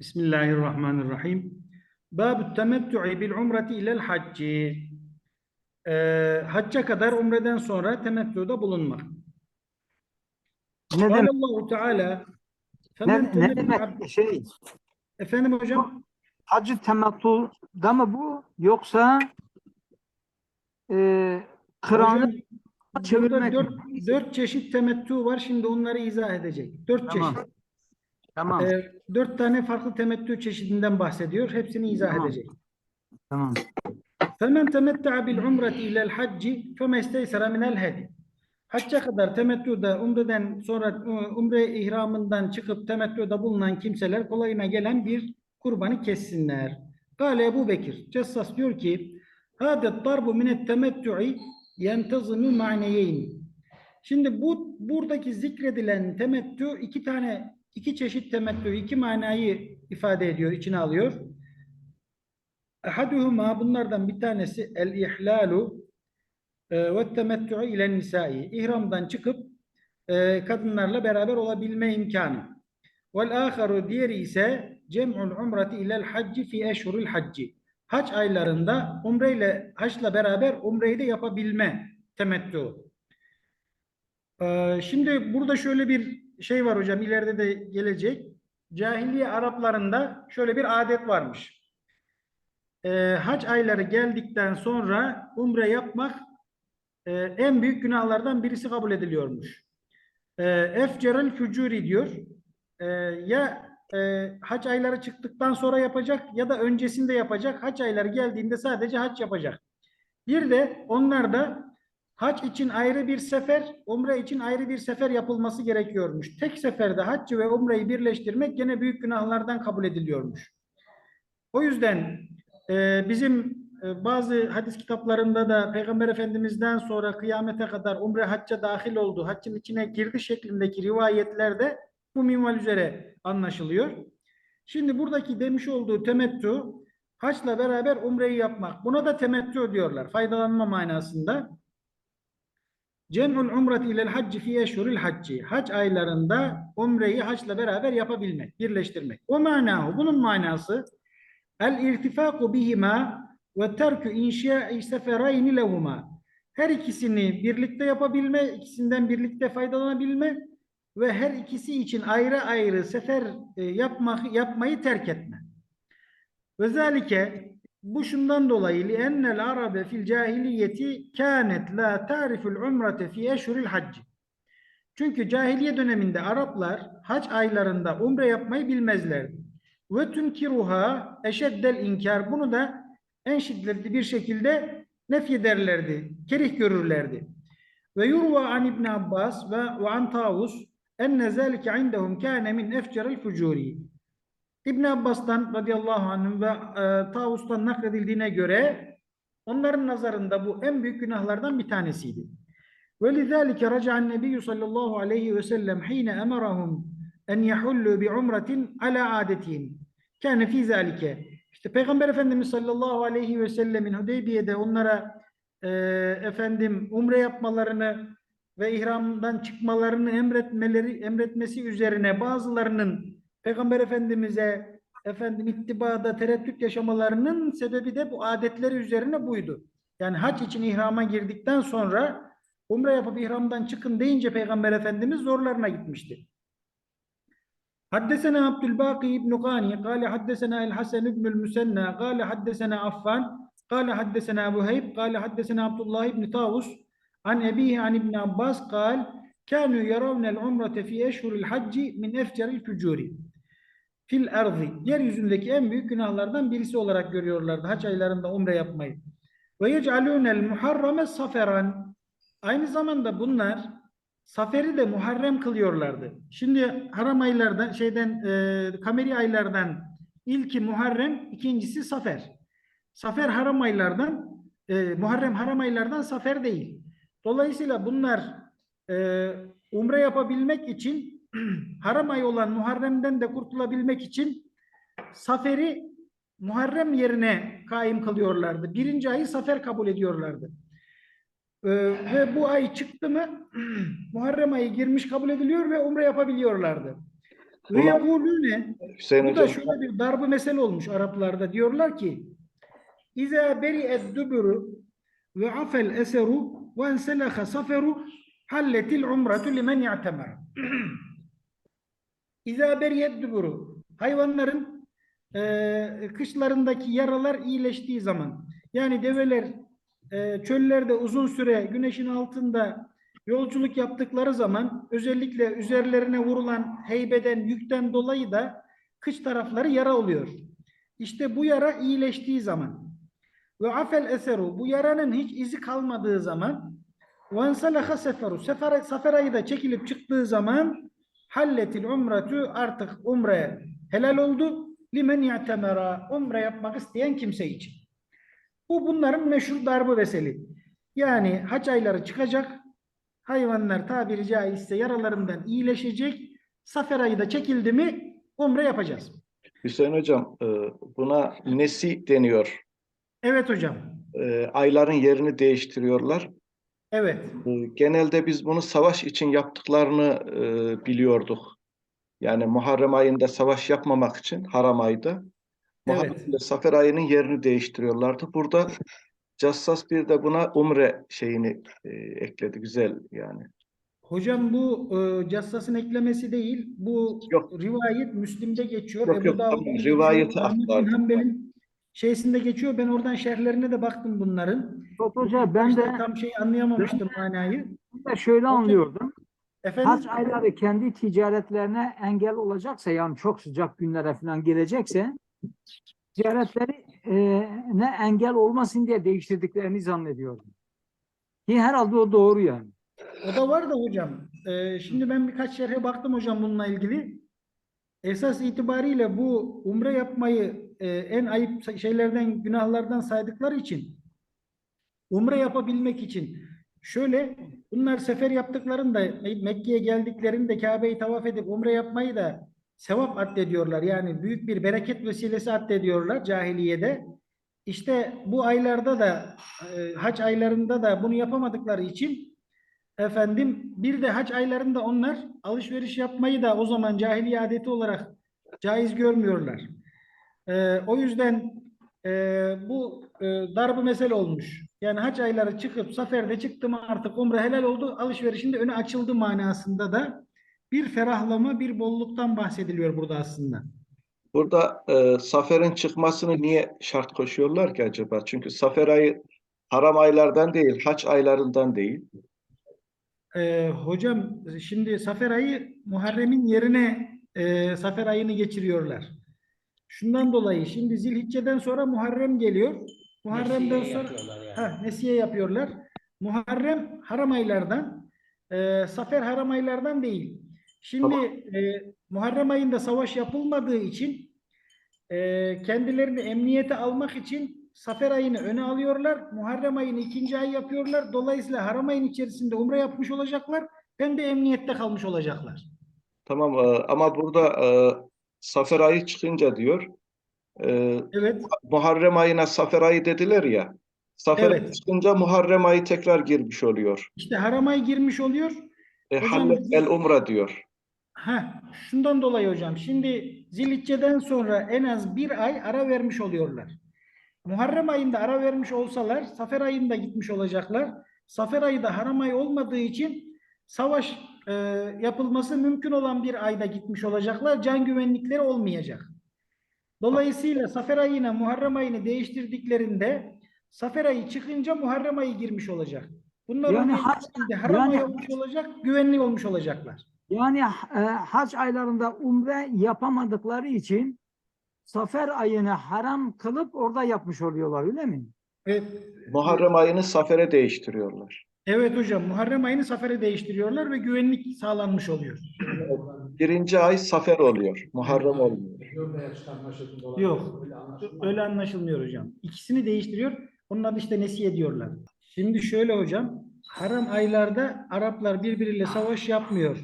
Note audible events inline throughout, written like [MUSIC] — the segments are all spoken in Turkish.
Bismillahirrahmanirrahim. Bab-ı temettü'i bil umreti ilel hacci. Ee, hacca kadar umreden sonra temettüde bulunmak. Ne demek? Allahu Teala Ne, ne demek şey? Efendim hocam? Hacı temattuda mı bu yoksa e, kıranı çevirmek dört, dört çeşit temettü var. Şimdi onları izah edecek. Dört Tamam. çeşit. Tamam. Ee, dört tane farklı temettü çeşidinden bahsediyor. Hepsini izah Tamam. edecek. Tamam. فَمَنْ تَمَتَّعَ بِالْعُمْرَةِ اِلَى الْحَجِّ فَمَا اسْتَيْسَرَ مِنَ الْهَدِ Hacca kadar temettüde, umreden sonra e, umre ihramından çıkıp temettüde bulunan kimseler kolayına gelen bir kurbanı kessinler. Kale Ebu Bekir, Cessas diyor ki, هَذَا الضَّرْبُ مِنَ التَّمَتُّعِ يَنْتَظِمُ مَعْنَيَيْنِ Şimdi bu buradaki zikredilen temettü iki tane iki çeşit temettü, iki manayı ifade ediyor, içine alıyor. Ahaduhuma bunlardan bir tanesi el ihlalu e, ve temettü'ü ile nisai. İhramdan çıkıp e, kadınlarla beraber olabilme imkanı. Vel aharu diğeri ise cem'ul umreti ilel hacci fi eşhuril hacci. Hac aylarında umreyle haçla beraber umreyi de yapabilme temettü. Ee, şimdi burada şöyle bir şey var hocam ileride de gelecek. Cahiliye Araplarında şöyle bir adet varmış. Ee, hac ayları geldikten sonra umre yapmak e, en büyük günahlardan birisi kabul ediliyormuş. E, Efcerel fücuri diyor. E, ya e, hac ayları çıktıktan sonra yapacak ya da öncesinde yapacak. Hac ayları geldiğinde sadece hac yapacak. Bir de onlarda hac için ayrı bir sefer, umre için ayrı bir sefer yapılması gerekiyormuş. Tek seferde haccı ve umreyi birleştirmek gene büyük günahlardan kabul ediliyormuş. O yüzden e, bizim e, bazı hadis kitaplarında da Peygamber Efendimiz'den sonra kıyamete kadar umre hacca dahil oldu, haccın içine girdi şeklindeki rivayetlerde bu minval üzere anlaşılıyor. Şimdi buradaki demiş olduğu temettü haçla beraber umreyi yapmak. Buna da temettü diyorlar. Faydalanma manasında. Cem'ul umreti ilel hacci fi eşhuril hacci. Hac aylarında umreyi haçla beraber yapabilmek, birleştirmek. O manahu, bunun manası el irtifaku bihima ve terkü inşa'i seferayni lehuma. Her ikisini birlikte yapabilme, ikisinden birlikte faydalanabilme ve her ikisi için ayrı ayrı sefer e, yapmak yapmayı terk etme. Zalike bu şundan dolayı li ennel arabe fil cahiliyeti kânet la ta'riful umrete fi eşhuril hacc. Çünkü cahiliye döneminde Araplar hac aylarında umre yapmayı bilmezlerdi. Ve tunkiruha eşeddel inkar. Bunu da en şiddetli bir şekilde nefyederlerdi, kerih görürlerdi. Ve yurva an İbn Abbas ve, ve an Tavus enne zâlike indehum kâne min efcerel fucuri. İbn Abbas'tan radıyallahu anh ve e, Tavus'tan nakledildiğine göre onların nazarında bu en büyük günahlardan bir tanesiydi. Ve lizâlike raca'an nebiyyü sallallahu aleyhi ve sellem hine emerahum en yahullu bi umretin ala adetihim. Kâne fî zâlike. İşte Peygamber Efendimiz sallallahu aleyhi ve sellemin Hudeybiye'de onlara e, efendim umre yapmalarını ve ihramdan çıkmalarını emretmeleri emretmesi üzerine bazılarının Peygamber Efendimiz'e efendim ittibada tereddüt yaşamalarının sebebi de bu adetleri üzerine buydu. Yani hac için ihrama girdikten sonra umre yapıp ihramdan çıkın deyince Peygamber Efendimiz zorlarına gitmişti. Haddesena Abdülbaki İbn Gani, kâle haddesena el Hasen Hasan İbnül Müsenna, kâle haddesena Affan, kâle haddesena Buhayb, kâle haddesena Abdullah İbn Tavus, an ebihi an İbn Abbas kâl, kânû yaravnel umrete fi eşhuril hacci min efceril fücuri fil ardı yeryüzündeki en büyük günahlardan birisi olarak görüyorlardı haç aylarında umre yapmayı. Ve yec'alûnel muharrame saferan aynı zamanda bunlar Saferi de Muharrem kılıyorlardı. Şimdi haram aylardan şeyden e, kameri aylardan ilki Muharrem, ikincisi Safer. Safer haram aylardan e, Muharrem haram aylardan Safer değil. Dolayısıyla bunlar e, umre yapabilmek için [CLEARS THROAT] haram ay olan Muharrem'den de kurtulabilmek için Safer'i Muharrem yerine kaim kılıyorlardı. Birinci ayı Safer kabul ediyorlardı. Ee, ve bu ay çıktı mı [CLEARS THROAT] Muharrem ayı girmiş kabul ediliyor ve umre yapabiliyorlardı. Ve Hüseyin bu da şöyle bir darbe mesele olmuş Araplarda. Diyorlar ki İza beri'ed duburu ve afel eseru ve enselaha saferu halletil umretu limen ya'temer. [CLEARS THROAT] İza duburu hayvanların eee kışlarındaki yaralar iyileştiği zaman yani develer eee, çöllerde uzun süre güneşin altında yolculuk yaptıkları zaman özellikle üzerlerine vurulan heybeden yükten dolayı da kış tarafları yara oluyor. İşte bu yara iyileştiği zaman ve afel eseru bu yaranın hiç izi kalmadığı zaman ve enselaha seferu sefer, sefer ayı da çekilip çıktığı zaman halletil umretu artık umre helal oldu limen ya'temera umre yapmak isteyen kimse için. Bu bunların meşhur darbe veseli. Yani haç ayları çıkacak hayvanlar tabiri caizse yaralarından iyileşecek sefer ayı da çekildi mi umre yapacağız. Hüseyin Hocam e, buna nesi deniyor? Evet hocam. E, Ayların yerini değiştiriyorlar. Evet. E, Genelde biz bunu savaş için yaptıklarını e, biliyorduk. Yani Muharrem ayında savaş yapmamak için haram ayda Muharrem Evet. ile Safer ayının yerini değiştiriyorlardı. Burada Cassas bir de buna umre şeyini e, ekledi. Güzel yani. Hocam bu e, Cassas'ın eklemesi değil. Bu Yok. rivayet Müslim'de geçiyor. Yok, Ebu yok, tamam, rivayeti aktardım. Şeysinde geçiyor. Ben oradan şerhlerine de baktım bunların. Hoca ben İşte de, tam şey anlayamamıştım manayı. ben de şöyle anlıyordum. Efendim? Hac ayları kendi ticaretlerine engel olacaksa yani çok sıcak günlere falan gelecekse ticaretleri e, ne engel olmasın diye değiştirdiklerini zannediyorum. Ki herhalde o doğru yani. O da var da hocam. Ee, şimdi ben birkaç şerhe baktım hocam bununla ilgili. Esas itibariyle bu umre yapmayı e, en ayıp şeylerden, günahlardan saydıkları için umre yapabilmek için şöyle bunlar sefer yaptıklarında Me- Mekke'ye geldiklerinde Kabe'yi tavaf edip umre yapmayı da sevap addediyorlar. Yani büyük bir bereket vesilesi addediyorlar cahiliyede. İşte bu aylarda da e, hac aylarında da bunu yapamadıkları için Efendim bir de hac aylarında onlar alışveriş yapmayı da o zaman cahiliye adeti olarak caiz görmüyorlar. Ee, o yüzden e, bu e, darbe mesele olmuş. Yani hac ayları çıkıp seferde çıktı mı artık umre helal oldu alışverişinde önü açıldı manasında da bir ferahlama bir bolluktan bahsediliyor burada aslında. Burada e, Safer'in çıkmasını niye şart koşuyorlar ki acaba? Çünkü Safer ayı haram aylardan değil, haç aylarından değil. Ee, hocam şimdi Safer ayı Muharrem'in yerine e, Safer ayını geçiriyorlar. Şundan dolayı şimdi Zilhicce'den sonra Muharrem geliyor. Muharrem'den Nesiye sonra yapıyorlar yani. ha, Nesiye yapıyorlar. Muharrem haram aylardan, e, Safer haram aylardan değil. Şimdi e, Muharrem ayında savaş yapılmadığı için e, kendilerini emniyete almak için Safer ayını öne alıyorlar. Muharrem ayını ikinci ay yapıyorlar. Dolayısıyla haram ayın içerisinde umre yapmış olacaklar. Hem de emniyette kalmış olacaklar. Tamam e, ama burada e, Safer ayı çıkınca diyor. e, Evet. Muharrem ayına Safer ayı dediler ya. Safer Evet. çıkınca Muharrem ayı tekrar girmiş oluyor. İşte haram ay girmiş oluyor. E, Hocam el umre diyor. Ha, şundan dolayı hocam. Şimdi Zilhicce'den sonra en az bir ay ara vermiş oluyorlar. Muharrem ayında ara vermiş olsalar Safer ayında gitmiş olacaklar. Safer ayı da haram ay olmadığı için savaş e, yapılması mümkün olan bir ayda gitmiş olacaklar. Can güvenlikleri olmayacak. Dolayısıyla Safer ayına Muharrem ayını değiştirdiklerinde Safer ayı çıkınca Muharrem ayı girmiş olacak. Bunlar Yani hac- haram yani olmuş olacak, güvenli olmuş olacaklar. Yani e, hac aylarında umre yapamadıkları için Safer ayını haram kılıp orada yapmış oluyorlar öyle mi? Evet, Muharrem ayını Safer'e değiştiriyorlar. Evet hocam Muharrem ayını Safer'e değiştiriyorlar ve güvenlik sağlanmış oluyor. Birinci ay Safer oluyor. Muharrem olmuyor. Yok. Öyle anlaşılmıyor hocam. İkisini değiştiriyor. Onun adı işte nesiye diyorlar. Şimdi şöyle hocam. Haram aylarda Araplar birbiriyle savaş yapmıyor.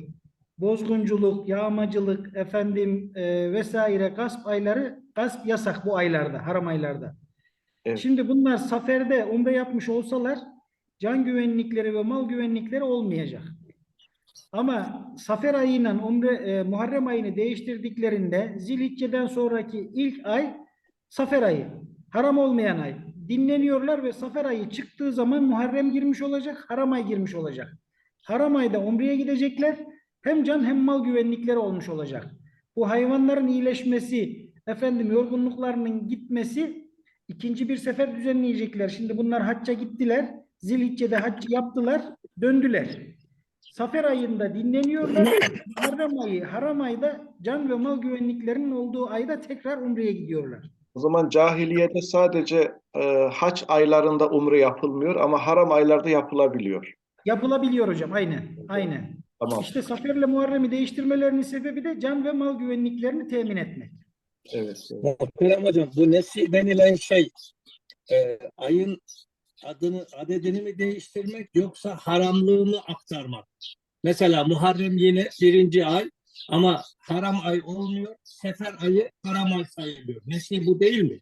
Bozgunculuk, yağmacılık, efendim e, vesaire gasp ayları gasp yasak bu aylarda, haram aylarda. Evet. Şimdi bunlar saferde umre yapmış olsalar can güvenlikleri ve mal güvenlikleri olmayacak. Ama Safer ayıyla Umre, e, Muharrem ayını değiştirdiklerinde Zilhicce'den sonraki ilk ay Safer ayı. Haram olmayan ay. Dinleniyorlar ve Safer ayı çıktığı zaman Muharrem girmiş olacak, haram ay girmiş olacak. Haram ayda Umre'ye gidecekler. Hem can hem mal güvenlikleri olmuş olacak. Bu hayvanların iyileşmesi, efendim yorgunluklarının gitmesi ikinci bir sefer düzenleyecekler. Şimdi bunlar hacca gittiler. Zilhicce'de haccı yaptılar, döndüler. Safer ayında dinleniyorlar. Muharrem ayı, haram ayda can ve mal güvenliklerinin olduğu ayda tekrar Umre'ye gidiyorlar. O zaman cahiliyede sadece e, haç aylarında umre yapılmıyor ama haram aylarda yapılabiliyor. Yapılabiliyor hocam, aynen, aynen. Tamam. İşte Safer'le Muharrem'i değiştirmelerinin sebebi de can ve mal güvenliklerini temin etmek. Evet. evet. Hocam bu nesi denilen şey e, ayın adını adedini mi değiştirmek yoksa haramlığını aktarmak? Mesela Muharrem yine birinci ay ama haram ay olmuyor. Sefer ayı haram ay sayılıyor. Nesi bu değil mi?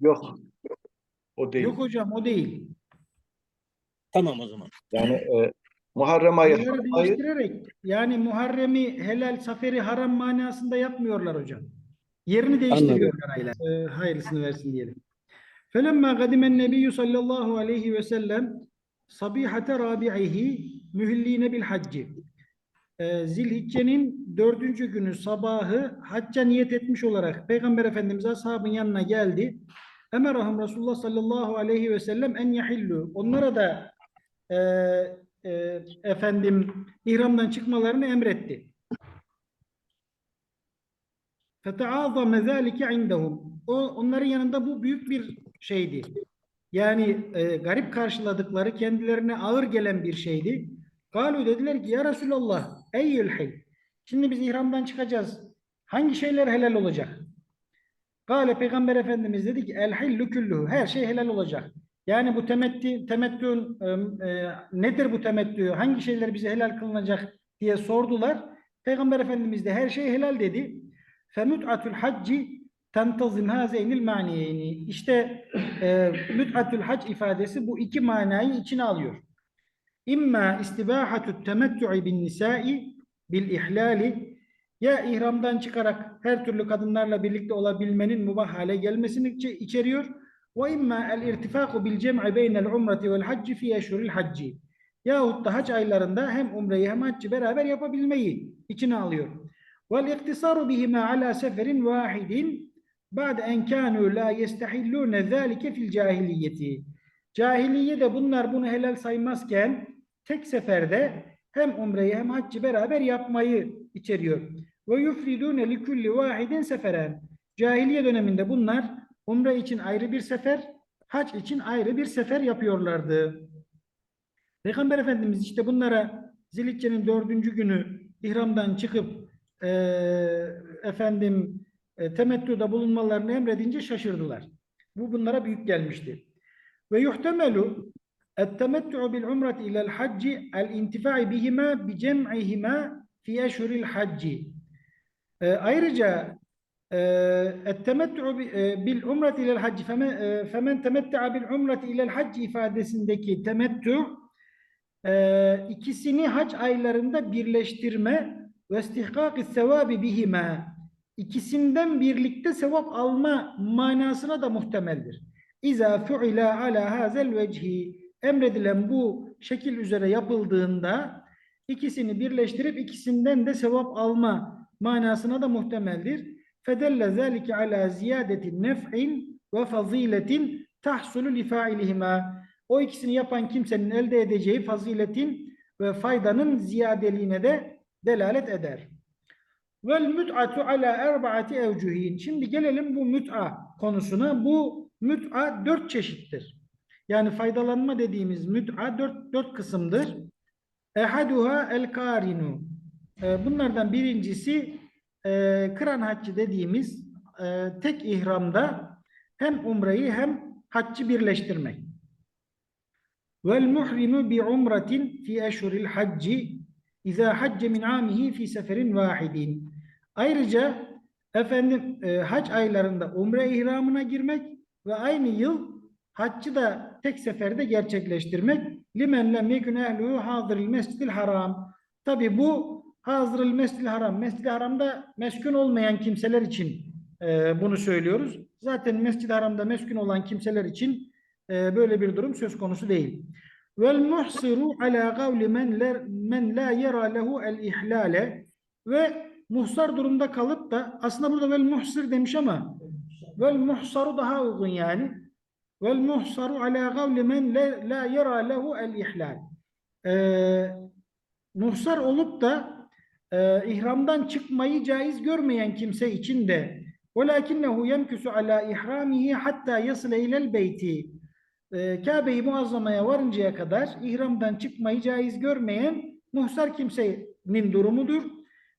Yok. O değil. Yok hocam o değil. Tamam o zaman. Yani e, Muharrem ayı, değiştirerek yani Muharrem'i helal, Safer'i haram manasında yapmıyorlar hocam. Yerini değiştiriyorlar aylar. Ee, hayırlısını versin diyelim. Felemma gadimen nebiyyü sallallahu aleyhi ve sellem sabihate rabi'ihi mühilline bil hacci. Zilhicce'nin dördüncü günü sabahı hacca niyet etmiş olarak Peygamber Efendimiz ashabın yanına geldi. Emerahum Resulullah sallallahu aleyhi ve sellem en yahillu. Onlara da e, e, efendim ihramdan çıkmalarını emretti. Feteazame zâlike indehum. O, onların yanında bu büyük bir şeydi. Yani e, garip karşıladıkları, kendilerine ağır gelen bir şeydi. Galu dediler ki ya Resulallah eyyül hil. Şimdi biz ihramdan çıkacağız. Hangi şeyler helal olacak? Gale Peygamber Efendimiz dedi ki el hillu külluhu. Her şey helal olacak. Yani bu temettü, temettün e, e, nedir bu temettü? Hangi şeyler bize helal kılınacak diye sordular. Peygamber Efendimiz de her şey helal dedi. Femut'atul hacci tentazim hazeynil maniyeyni. İşte e, müt'atul hac ifadesi bu iki manayı içine alıyor. İmma istibahatut temettu'i bin nisai bil ihlali ya ihramdan çıkarak her türlü kadınlarla birlikte olabilmenin mubah hale gelmesini içe- içeriyor. Ve imma el irtifaku bil cem'i beynel umreti vel hacci fi eşhuril hacci. Yahut da hac aylarında hem umreyi hem haccı beraber yapabilmeyi içine alıyor. Vel iktisaru bihima ala seferin vahidin ba'de en kanu la yestahillune zâlike fil cahiliyeti. Cahiliyede bunlar bunu helal saymazken tek seferde hem umreyi hem haccı beraber yapmayı içeriyor. Ve yufridune li kulli vahidin seferen. Cahiliye döneminde bunlar umre için ayrı bir sefer, hac için ayrı bir sefer yapıyorlardı. Peygamber Efendimiz işte bunlara Zilhicce'nin dördüncü günü ihramdan çıkıp eee, efendim e, temettüde bulunmalarını emredince şaşırdılar. Bu bunlara büyük gelmişti. Ve yuhtemelu ettemettü bil umreti ilel hacci el intifai bihima bi cem'ihima fi eşhuril hacci. E, ayrıca e, ettemettü e, bil umret ilel hacci e, femen temettea bil umret ilel hacci ifadesindeki temettü ikisini hac aylarında birleştirme ve istihkak sevabi bihime ikisinden birlikte sevap alma manasına da muhtemeldir. İza fu'ila ala hazel vecihi emredilen bu şekil üzere yapıldığında ikisini birleştirip ikisinden de sevap alma manasına da muhtemeldir. Fedelle zâlike ala ziyadeti nef'in ve faziletin tahsulu li. O ikisini yapan kimsenin elde edeceği faziletin ve faydanın ziyadeliğine de delalet eder. Vel müt'atu ala erbaati evcuhin. Şimdi gelelim bu müt'a konusuna. Bu müt'a dört çeşittir. Yani faydalanma dediğimiz müt'a dört, dört kısımdır. Ehaduha el karinu. Ee, Bunlardan birincisi e, kıran haccı dediğimiz e, tek ihramda hem umreyi hem haccı birleştirmek. Vel muhrimu bi umratin fi eşhuril hacci İza hacce min amihi fi seferin vahidin. Ayrıca efendim e, hac aylarında umre ihramına girmek ve aynı yıl haccı da tek seferde gerçekleştirmek. Limen lem yekun ehluhu hadiril mescidil haram. Tabi bu hazırıl mescid haram. Mescid-i haramda meskun olmayan kimseler için e, bunu söylüyoruz. Zaten mescid haramda meskun olan kimseler için e, böyle bir durum söz konusu değil. Vel muhsiru ala kavli men la, yara lehu el ihlale ve muhsar durumda kalıp da aslında burada vel muhsir demiş ama vel muhsaru daha uygun yani. Vel muhsaru ala kavli men la, la yara lehu el ihlal. Ee, muhsar olup da e, ihramdan çıkmayı caiz görmeyen kimse için de وَلَاكِنَّهُ يَمْكُسُ عَلَى إِحْرَامِهِ حَتَّى يَصِلَ اِلَى الْبَيْتِ e, Kabe-i Muazzama'ya varıncaya kadar ihramdan çıkmayı caiz görmeyen muhsar kimsenin durumudur.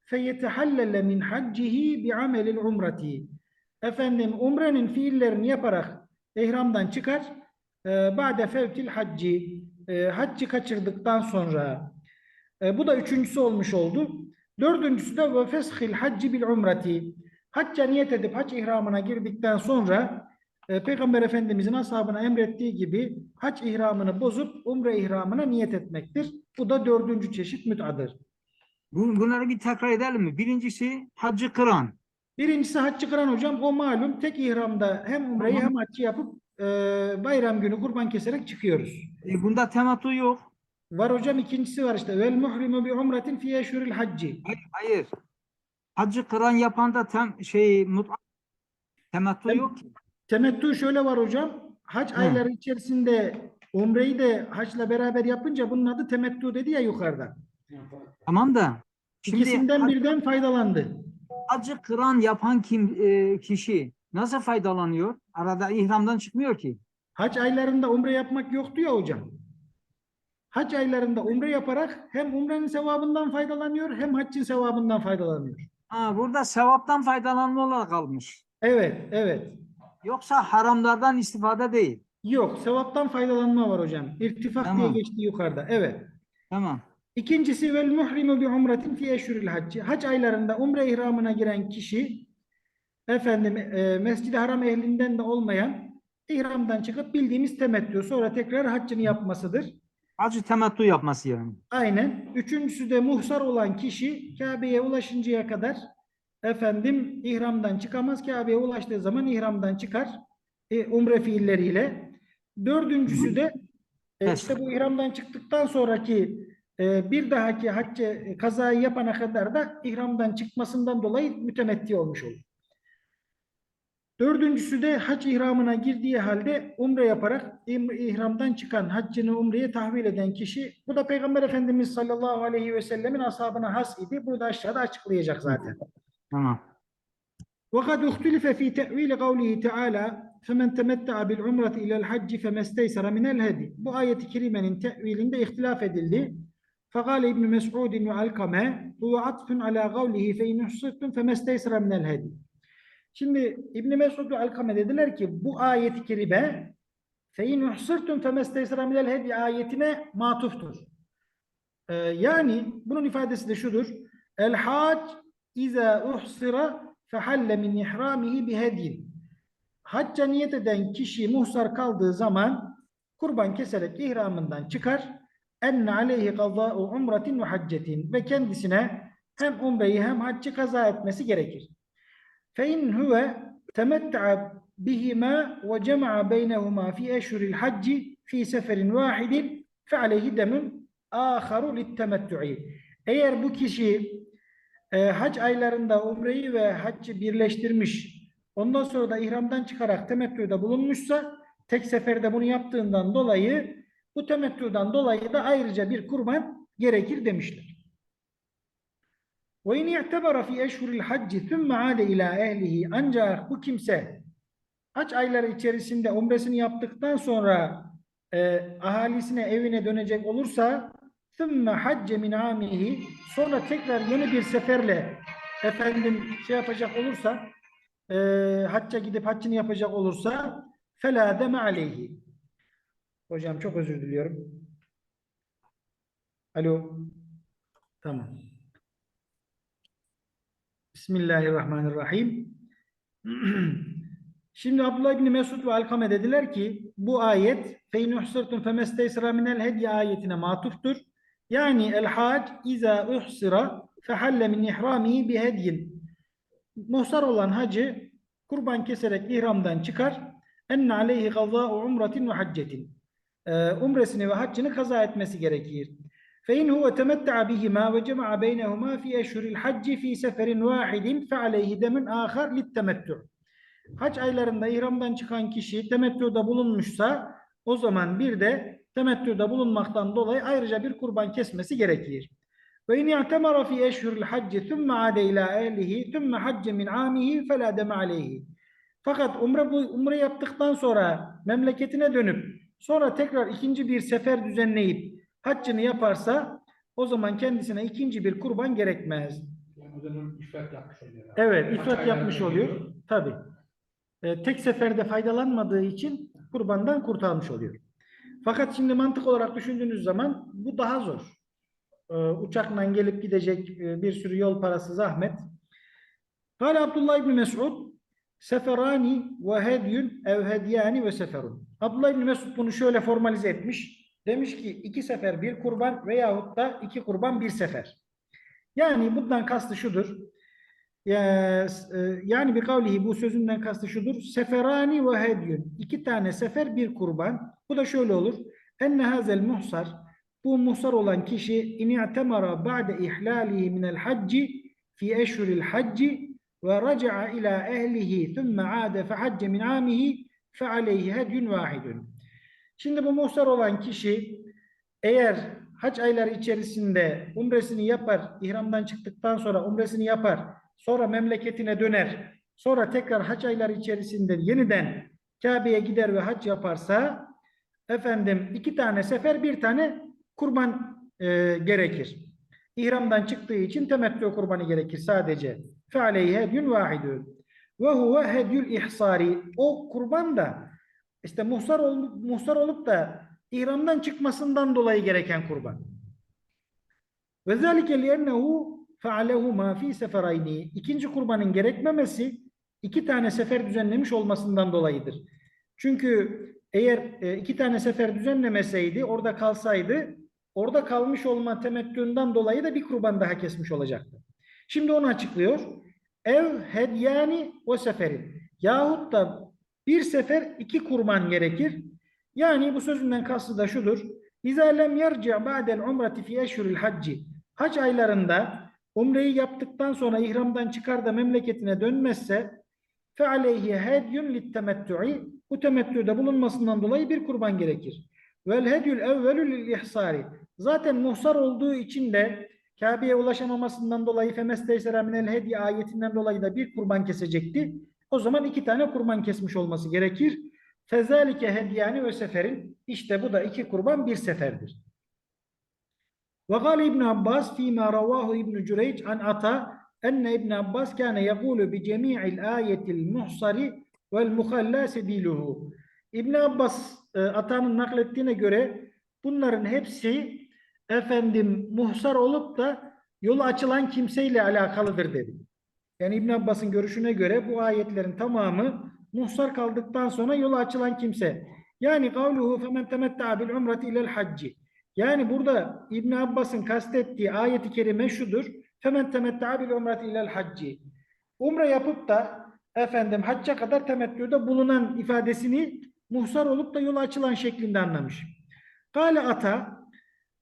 feyetehallele min haccihi bi amelil umrati. Efendim umrenin fiillerini yaparak ihramdan çıkar. E, bade fevkil hacci. Ee, Haccı kaçırdıktan sonra. E, bu da üçüncüsü olmuş oldu. Dördüncüsü de ve feshil hacci bil umrati. Hacca niyet edip hac ihramına girdikten sonra e, Peygamber Efendimizin ashabına emrettiği gibi hac ihramını bozup umre ihramına niyet etmektir. Bu da dördüncü çeşit mütadır. Bu- Bunları bir tekrar edelim mi? Birincisi hacı kıran. Birincisi haccı kıran hocam o malum tek ihramda hem umreyi Tamam. hem haccı yapıp e, bayram günü kurban keserek çıkıyoruz. E, bunda temattu yok. Var hocam ikincisi var işte. Vel muhrimu bi umretin fi eşhuril hacci. Hayır. hayır. Hacı kıran yapan da tem, şey mut temattu Tem- yok ki. Temettü şöyle var hocam. Hac Hı. ayları içerisinde umreyi de haçla beraber yapınca bunun adı temettü dedi ya yukarıda. Tamam da şimdi İkisinden hac- birden faydalandı. hacı kıran yapan kim e, kişi nasıl faydalanıyor? Arada ihramdan çıkmıyor ki. Hac aylarında umre yapmak yoktu ya hocam. Hac aylarında umre yaparak hem umrenin sevabından faydalanıyor hem haccın sevabından faydalanıyor. Ha, burada sevaptan faydalanma olarak kalmış. Evet, evet. Yoksa haramlardan istifade değil. Yok, sevaptan faydalanma var hocam. İrtifak diye Tamam. geçti yukarıda. Evet. Tamam. İkincisi vel muhrimu bi umretin fi eşhuril hacci. Hac aylarında umre ihramına giren kişi efendim e, Mescid-i Haram ehlinden de olmayan ihramdan çıkıp bildiğimiz temettü sonra tekrar haccını yapmasıdır. Hacı temattu yapması yani. Aynen. Üçüncüsü de muhsar olan kişi Kabe'ye ulaşıncaya kadar efendim ihramdan çıkamaz. Kabe'ye ulaştığı zaman ihramdan çıkar. E, umre fiilleriyle. Dördüncüsü de e, işte bu ihramdan çıktıktan sonraki bir dahaki hacca e, kazayı yapana kadar da ihramdan çıkmasından dolayı mütemetti olmuş olur. Dördüncüsü de hac ihramına girdiği halde umre yaparak im- ihramdan çıkan haccını umreye tahvil eden kişi bu da Peygamber Efendimiz sallallahu aleyhi ve sellemin ashabına has idi. Bunu da aşağıda açıklayacak zaten. Tamam. وقد اختلف في تأويل قوله تعالى فمن تمتع بالعمرة إلى الحج فما استيسر من الهدي. Bu ayet-i kerimenin tevilinde ihtilaf edildi. Fekale İbn Mes'udin ve Alkame huve atfun ala gavlihi fe inuhsittum fe mesteysra minel hedi. Şimdi İbn Mes'ud ve Alkame dediler ki bu ayet-i kerime fe inuhsittum fe mesteysra minel hedi ayetine matuftur. Ee, yani bunun ifadesi de şudur. El hac iza uhsira fehalle min ihramihi bihedin. Hacca niyet eden kişi muhsar kaldığı zaman kurban keserek ihramından çıkar enne aleyhi kaza'u umratin ve haccetin ve kendisine hem umreyi hem haccı kaza etmesi gerekir. Fe in huve temetta'a bihima ve cema'a beynehuma fi eşhuril hacci fi seferin vahidin fe aleyhi demun aharu littemettu'i. Eğer bu kişi e, hac aylarında umreyi ve haccı birleştirmiş, ondan sonra da ihramdan çıkarak temettüde bulunmuşsa, tek seferde bunu yaptığından dolayı bu temettüden dolayı da ayrıca bir kurban gerekir demişler. Ve in i'tebara fi eşhuril hacci thumma ade ila ehlihi ancak bu kimse haç ayları içerisinde umresini yaptıktan sonra e, ahalisine evine dönecek olursa thumma hacce min amihi sonra tekrar yeni bir seferle efendim şey yapacak olursa e, hacca gidip haccını yapacak olursa fela deme aleyhi Hocam çok özür diliyorum. Alo. Tamam. Bismillahirrahmanirrahim. [CLEARS THROAT] Şimdi Abdullah İbni Mesud ve Alkame dediler ki bu ayet فَاِنْ اُحْسِرْتُمْ فَمَسْتَيْسَرَ مِنَ الْهَدْيِ ayetine matuftur. Yani el hac iza uhsira fehalle min ihramihi bihedyin. Muhsar olan hacı kurban keserek ihramdan çıkar. Enne aleyhi gazâ'u umratin ve haccetin. Ee, umresini ve haccını kaza etmesi gerekir. فإن هو تمتع بهما وجمع بينهما في أشهر الحج في سفر واحد فعليه دم آخر للتمتع. Hac aylarında ihramdan çıkan kişi temettüde bulunmuşsa o zaman bir de temettüde bulunmaktan dolayı ayrıca bir kurban kesmesi gerekir. Ve in i'temara fi eşhuril hacci thumma ade ila ehlihi thumma hacce min amihi fela deme aleyhi. Fakat umre bu umre yaptıktan sonra memleketine dönüp sonra tekrar ikinci bir sefer düzenleyip haccını yaparsa o zaman kendisine ikinci bir kurban gerekmez. Yani o zaman ifrat yapmış oluyor. Evet, ifrat yapmış oluyor. Tabii. Ee, tek seferde faydalanmadığı için kurbandan kurtarmış oluyor. Fakat şimdi mantık olarak düşündüğünüz zaman bu daha zor. Ee, uçakla gelip gidecek e, bir sürü yol parası zahmet. Kale Abdullah İbni Mes'ud seferani ve hedyün ev hedyani ve seferun. Abdullah İbni Mes'ud bunu şöyle formalize etmiş. Demiş ki iki sefer bir kurban veyahut da iki kurban bir sefer. Yani bundan kastı şudur. Ya- e, Yani bir kavlihi bu sözünden kastı şudur. Seferani ve hedyün. İki tane sefer bir kurban. Bu da şöyle olur. Enne hazel muhsar. Bu muhsar olan kişi in i'temara ba'de ihlalihi minel hacci fi eşhuril hacci ve raca'a ila ehlihi thumme ade fe hacce min amihi fe aleyhi hedyün vahidun. Şimdi bu muhsar olan kişi eğer hac ayları içerisinde umresini yapar, ihramdan çıktıktan sonra umresini yapar, sonra memleketine döner, sonra tekrar hac ayları içerisinde yeniden Kabe'ye gider ve hac yaparsa efendim iki tane sefer bir tane kurban e, gerekir. İhramdan çıktığı için temettü kurbanı gerekir sadece. Fealeyhi hedyün vahidun. Ve huve hedyül. O kurban da işte muhsar, ol, muhsar olup da ihramdan çıkmasından dolayı gereken kurban. Ve zâlike li'ennehu fealehuma fi seferayni. İkinci kurbanın gerekmemesi iki tane sefer düzenlemiş olmasından dolayıdır. Çünkü eğer e, iki tane sefer düzenlemeseydi, orada kalsaydı, orada kalmış olma temettünden dolayı da bir kurban daha kesmiş olacaktı. Şimdi onu açıklıyor. Ev hedyani o seferin. Yahut da bir sefer iki kurban gerekir. Yani bu sözünden kastı da şudur. İzâ lem yerci' ba'del umreti fi eşhuril hacci. Hac aylarında umreyi yaptıktan sonra ihramdan çıkar da memleketine dönmezse fe aleyhi hedyun littemettü'i bu temettüde bulunmasından dolayı bir kurban gerekir. Vel hedyül evvelü lil ihsari. Zaten muhsar olduğu için de Kabe'ye ulaşamamasından dolayı femesteysera minel hediye ayetinden dolayı da bir kurban kesecekti. O zaman iki tane kurban kesmiş olması gerekir. Fezalike hedyani ve seferin. İşte bu da iki kurban bir seferdir. Ve gâle İbn Abbas fîmâ ravâhu İbn Cüreyc an ata enne İbn Abbas kâne yegûlu bi cemî'il âyetil muhsari vel muhallâ sebiluhu. İbn Abbas e, atanın naklettiğine göre bunların hepsi efendim muhsar olup da yolu açılan kimseyle alakalıdır dedi. Yani İbn Abbas'ın görüşüne göre bu ayetlerin tamamı muhsar kaldıktan sonra yola açılan kimse. Yani kavluhu femen temetta'a bil umreti ilel hacci. Yani burada İbn Abbas'ın kastettiği ayeti kerime şudur. Femen temetta'a bil umreti ilel hacci. Umre yapıp da efendim hacca kadar temettüde bulunan ifadesini muhsar olup da yola açılan şeklinde anlamış. Kale ata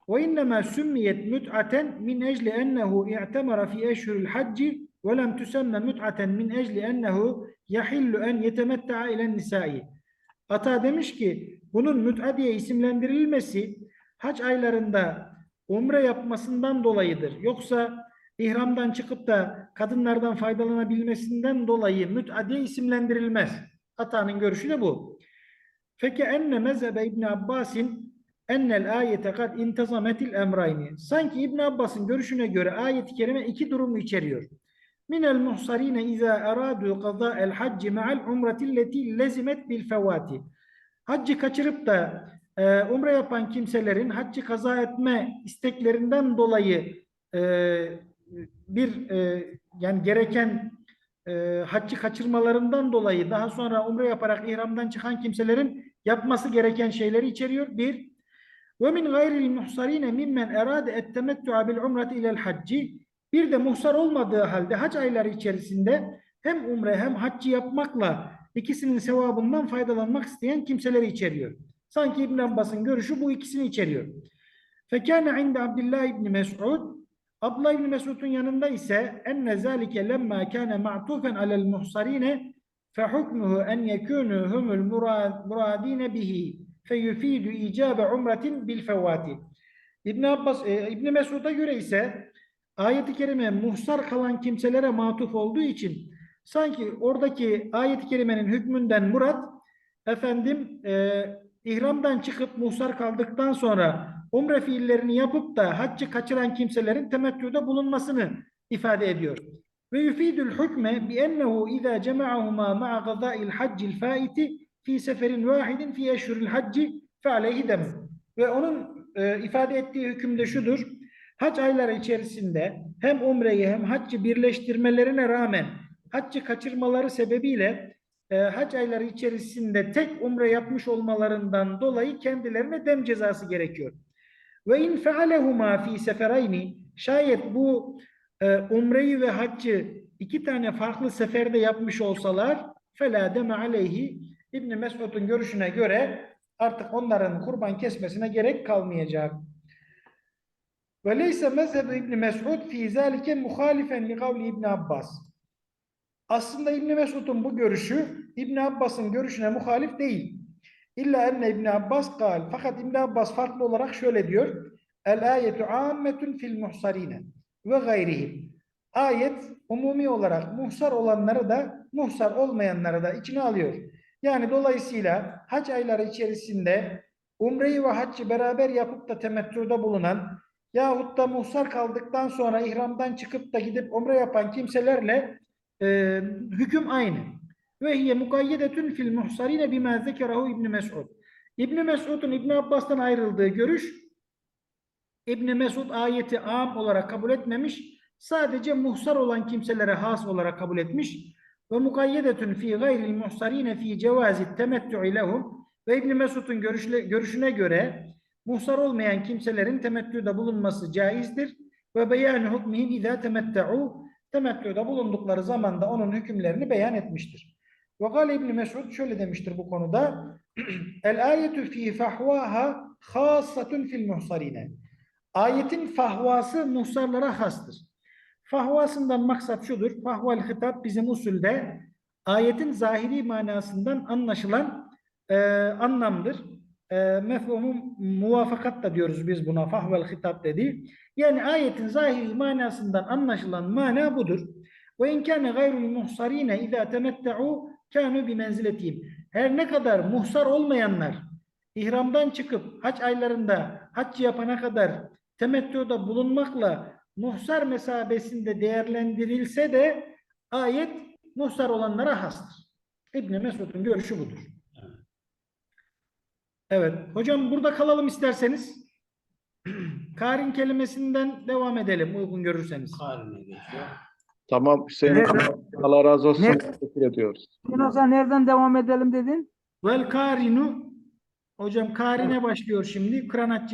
ve innema sümmiyet müt'aten min ecli ennehu i'temara fi eşhuril hacci ve lem tüsemme müt'aten min ecli ennehu yahillu en yetemetta'a ilen nisai. Ata demiş ki bunun müt'a diye isimlendirilmesi hac aylarında umre yapmasından dolayıdır. Yoksa ihramdan çıkıp da kadınlardan faydalanabilmesinden dolayı müt'a diye isimlendirilmez. Ata'nın görüşü de bu. Feke enne mezhebe İbn Abbas'in ennel ayete kad intazametil emrayni. Sanki İbn Abbas'ın görüşüne göre ayet-i kerime iki durumu içeriyor. Minel muhsarine izâ erâdû qadâ'el hacci ma'al umretilleti lezimet bil fevâti. Haccı kaçırıp da e, umre yapan kimselerin haccı kaza etme isteklerinden dolayı e, bir e, yani gereken e, haccı kaçırmalarından dolayı daha sonra umre yaparak ihramdan çıkan kimselerin yapması gereken şeyleri içeriyor. Bir, Ve min gayril muhsarine mimmen erade ettemettu'a bil umreti ilel hacci. Bir de muhsar olmadığı halde hac ayları içerisinde hem umre hem haccı yapmakla ikisinin sevabından faydalanmak isteyen kimseleri içeriyor. Sanki İbn Abbas'ın görüşü bu ikisini içeriyor. Fekâne inde Abdullah İbni Mes'ud Abdullah İbni Mesud'un yanında ise enne zâlike lemma kâne ma'tufen alel muhsarine fehukmuhu en yekûnû humul murad- muradîne bihi feyufîdü icâbe umretin bil fevvâti. İbn Abbas, e, İbn Mesud'a göre ise ayet-i kerime muhsar kalan kimselere matuf olduğu için sanki oradaki ayet-i kerimenin hükmünden murat efendim e, ihramdan çıkıp muhsar kaldıktan sonra umre fiillerini yapıp da haccı kaçıran kimselerin temettüde bulunmasını ifade ediyor. Ve yufidul hukme bi ennehu iza cema'ahuma ma'a gaza'il haccil faiti fi seferin vahidin fi eşhuril hacci fe aleyhi dem. Ve onun e, ifade ettiği hüküm de şudur. Hac ayları içerisinde hem umreyi hem haccı birleştirmelerine rağmen haccı kaçırmaları sebebiyle e, hac ayları içerisinde tek umre yapmış olmalarından dolayı kendilerine dem cezası gerekiyor. Ve in fealehuma fi seferayni şayet bu e, umreyi ve haccı iki tane farklı seferde yapmış olsalar fela deme aleyhi İbn Mesud'un görüşüne göre artık onların kurban kesmesine gerek kalmayacak. Ve leyse mezhebu İbn Mesud fi zalike muhalifen li kavli İbn Abbas. Aslında İbn Mesud'un bu görüşü İbn Abbas'ın görüşüne muhalif değil. İlla enne İbn Abbas kal. Fakat İbn Abbas farklı olarak şöyle diyor. El ayetu ammetun fil muhsarine ve gayrihim. Ayet umumi olarak muhsar olanları da muhsar olmayanları da içine alıyor. Yani dolayısıyla hac ayları içerisinde umreyi ve haccı beraber yapıp da temettüde bulunan yahut da muhsar kaldıktan sonra ihramdan çıkıp da gidip umre yapan kimselerle e, hüküm aynı. Ve hiye mukayyedetun fil muhsarine bima zekerahu İbn Mes'ud. İbn Mes'ud'un İbn Abbas'tan ayrıldığı görüş İbn Mesud ayeti am olarak kabul etmemiş. Sadece muhsar olan kimselere has olarak kabul etmiş. Ve mukayyedetun fi gayril muhsarine fi cevazi temettü'i lehum. Ve İbn Mesud'un görüşüne göre muhsar olmayan kimselerin temettüde bulunması caizdir. Ve beyanı hukmihim izâ temette'u temettüde bulundukları zamanda onun hükümlerini beyan etmiştir. Ve gale İbn Mesud şöyle demiştir bu konuda. [CLEARS THROAT] El ayetu fi fahvaha hassatun fil muhsarine. Ayetin fahvası muhsarlara hastır. Fahvasından maksat şudur. Fahval hitap bizim usulde ayetin zahiri manasından anlaşılan e, anlamdır. E, mefhumu muvafakat da diyoruz biz buna. Fahval hitap dedi. Yani ayetin zahiri manasından anlaşılan mana budur. Ve in kana gayrul muhsarine iza temette'u kanu bi menziletihim. Her ne kadar muhsar olmayanlar ihramdan çıkıp hac aylarında hac yapana kadar temettüde bulunmakla muhsar mesabesinde değerlendirilse de ayet muhsar olanlara hastır. İbn Mesud'un görüşü budur. Evet. Hocam burada kalalım isterseniz. [CLEARS THROAT] Karin kelimesinden devam edelim uygun görürseniz. Harine geçiyor. Tamam Hüseyin Evet. Allah razı olsun. Teşekkür ediyoruz. Yunus'a nereden devam edelim dedin? Vel karinu hocam karine başlıyor şimdi. Kıraatçı